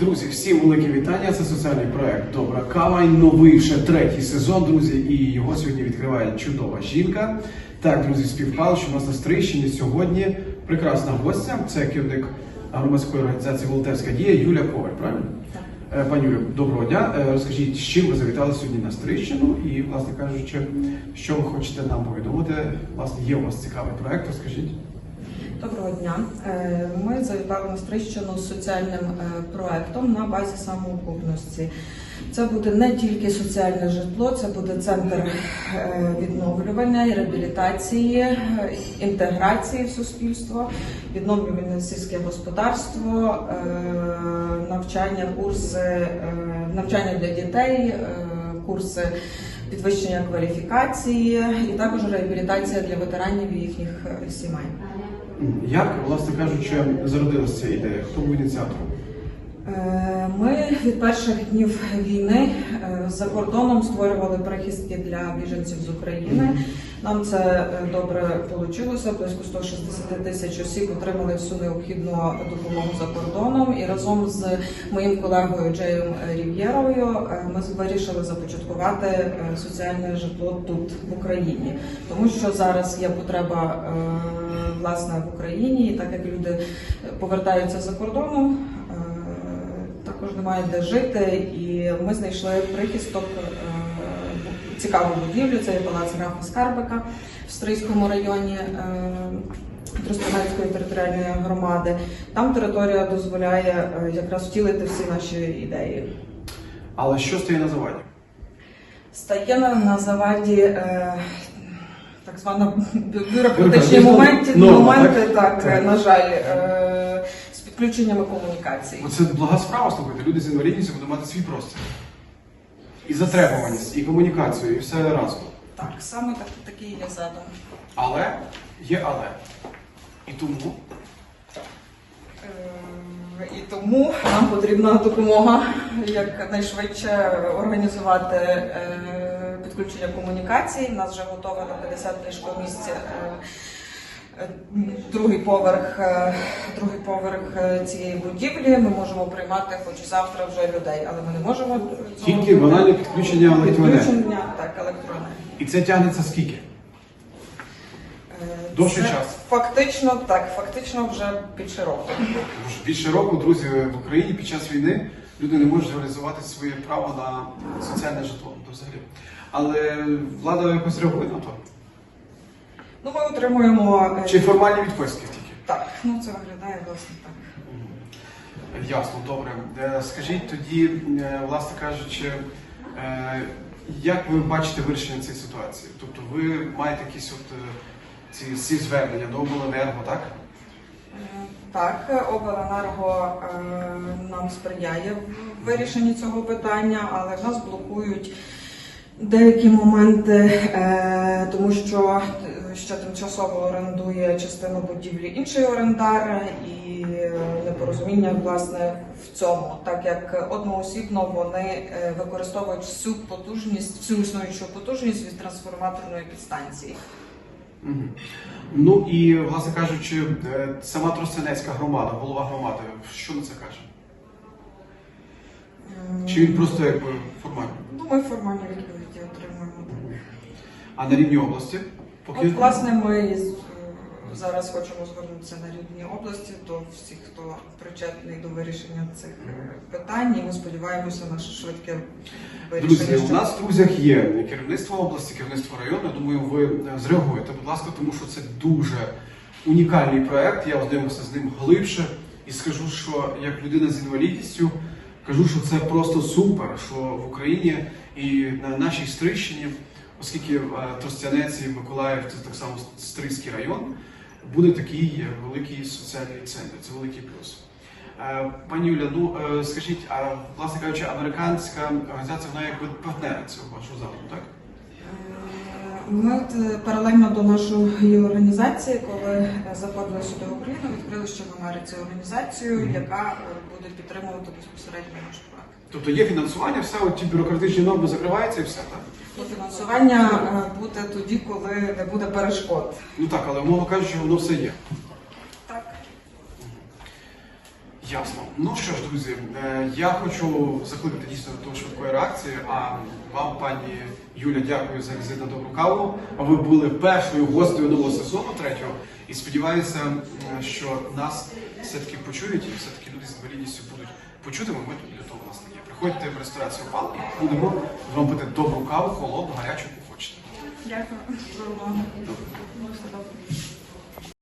Друзі, всім велике вітання. Це соціальний проект Добра кава. Новий вже третій сезон, друзі, і його сьогодні відкриває чудова жінка. Так, друзі, співпало, що у нас на Стрийщині сьогодні прекрасна гостя. Це керівник громадської організації Волонтерська дія Юлія Коваль, правильно? Е, Пані Юлю, доброго дня. Е, Розкажіть, з чим ви завітали сьогодні на Стрийщину і, власне кажучи, що ви хочете нам повідомити? Власне, є у вас цікавий проект, розкажіть. Доброго дня. Е, Ми завітали Стрищину з соціальним е, проектом на базі самоокупності. Це буде не тільки соціальне житло, це буде центр е, відновлювання і реабілітації, інтеграції в суспільство, відновлювання сільське господарство, навчання, курси, навчання для дітей, курси підвищення кваліфікації і також реабілітація для ветеранів і їхніх сімей. Як, власне кажучи, зародилася ця ідея? Хто був ініціатором? Е, Ми від перших днів війни е, за кордоном створювали прихистки для біженців з України. Нам це е, добре вийшло. Близько 160 тисяч осіб отримали всю необхідну допомогу за кордоном. І разом з моїм колегою Джеєм Рів'єрою е, ми вирішили започаткувати е, соціальне житло тут в Україні, тому що зараз є потреба е, власне в Україні, і так як люди повертаються за кордоном. е, також немає де жити, і ми знайшли прихисток е, цікаву будівлю. Це є палац графа Скарбика в Стрийському районі. е, Тростянецької територіальної громади. Там територія дозволяє е, якраз втілити всі наші ідеї. Але що стає на заваді? Стає на, заваді е, так звана бюрократичні моменти, норма, моменти, так? так, Так. на жаль, е, з підключеннями комунікацій. Оце блага справа, слухайте. Люди з інвалідністю будуть мати свій простір. І затребуваність, і комунікацію, і все разом. Так, саме так, такий є задум. Але є але. І тому Е, І тому нам потрібна допомога якнайшвидше організувати е, підключення комунікацій. У нас вже готове на 50 ліжкомісць. е, е, Другий поверх, е, другий поверх е, цієї будівлі. Ми можемо приймати хоч завтра вже людей, але ми не можемо Тільки банальне підключення електроенергії. Підключення, так, електроенергії. і це тягнеться скільки? Е, Довший час. Фактично, так, фактично вже більше року. Більше року, друзі, в Україні під час війни люди не можуть реалізувати своє право на соціальне житло. Взагалі. Але влада якось реагує на то. Ну, ми отримуємо е, Чи формальні відписки тільки? Так, ну це виглядає власне так. Ясно, добре. Е, Скажіть тоді, е, власне кажучи, е, як ви бачите вирішення цієї ситуації? Тобто ви маєте якісь от е, ці, ці звернення до обленерго, так? Е, Так, обленерго е, нам сприяє в вирішенні цього питання, але нас блокують деякі моменти, е, тому що ще тимчасово орендує частину будівлі інший орендар і е, непорозуміння власне в цьому, так як одноосібно вони е, використовують всю потужність, всю існуючу потужність від трансформаторної підстанції. Ну і, власне кажучи, е, сама Тростянецька громада, голова громади, що на це каже? Чи він просто якби формально? Ну, ми формальні відповіді отримуємо. А на рівні області? Поки От, власне, ми зараз хочемо звернутися на рівні області до всіх, хто причетний до вирішення цих питань, і ми сподіваємося на швидке вирішення. Друзі, у нас в друзях є керівництво області, керівництво району. Я думаю, ви е, зреагуєте, будь ласка, тому що це дуже унікальний проект. Я ознайомився з ним глибше і скажу, що як людина з інвалідністю, кажу, що це просто супер, що в Україні і на нашій Стрищині, оскільки е, Тростянець і Миколаїв це так само Стрийський район, буде такий е, великий соціальний центр. Це великий плюс. Е, Пані Юля, ну скажіть, а власне кажучи, американська організація вона якби партнер цього вашого заходу, Ми от, е, паралельно до нашої організації, коли е, заходили сюди в Україну, відкрили ще в Америці організацію, яка е, буде підтримувати безпосередньо наш проект. Тобто є фінансування, все, от ті бюрократичні норми закриваються і все, так? Ну, Фінансування буде тоді, коли не буде перешкод. Ну так, але умовно кажучи, воно все є. Так. Ясно. Ну що ж, друзі, е, я хочу закликати дійсно до швидкої реакції. А вам, пані Юля, дякую за візит на добру каву. Ви були першою гостею нового сезону третього. І сподіваюся, що нас все-таки почують, і все-таки люди з інвалідністю будуть почутими. Ми для того власне є. Приходьте в ресторацію Пал і будемо з вами пити добру каву, холодну, гарячу, яку хочете. Дякую. За увагу. Добре. Добре.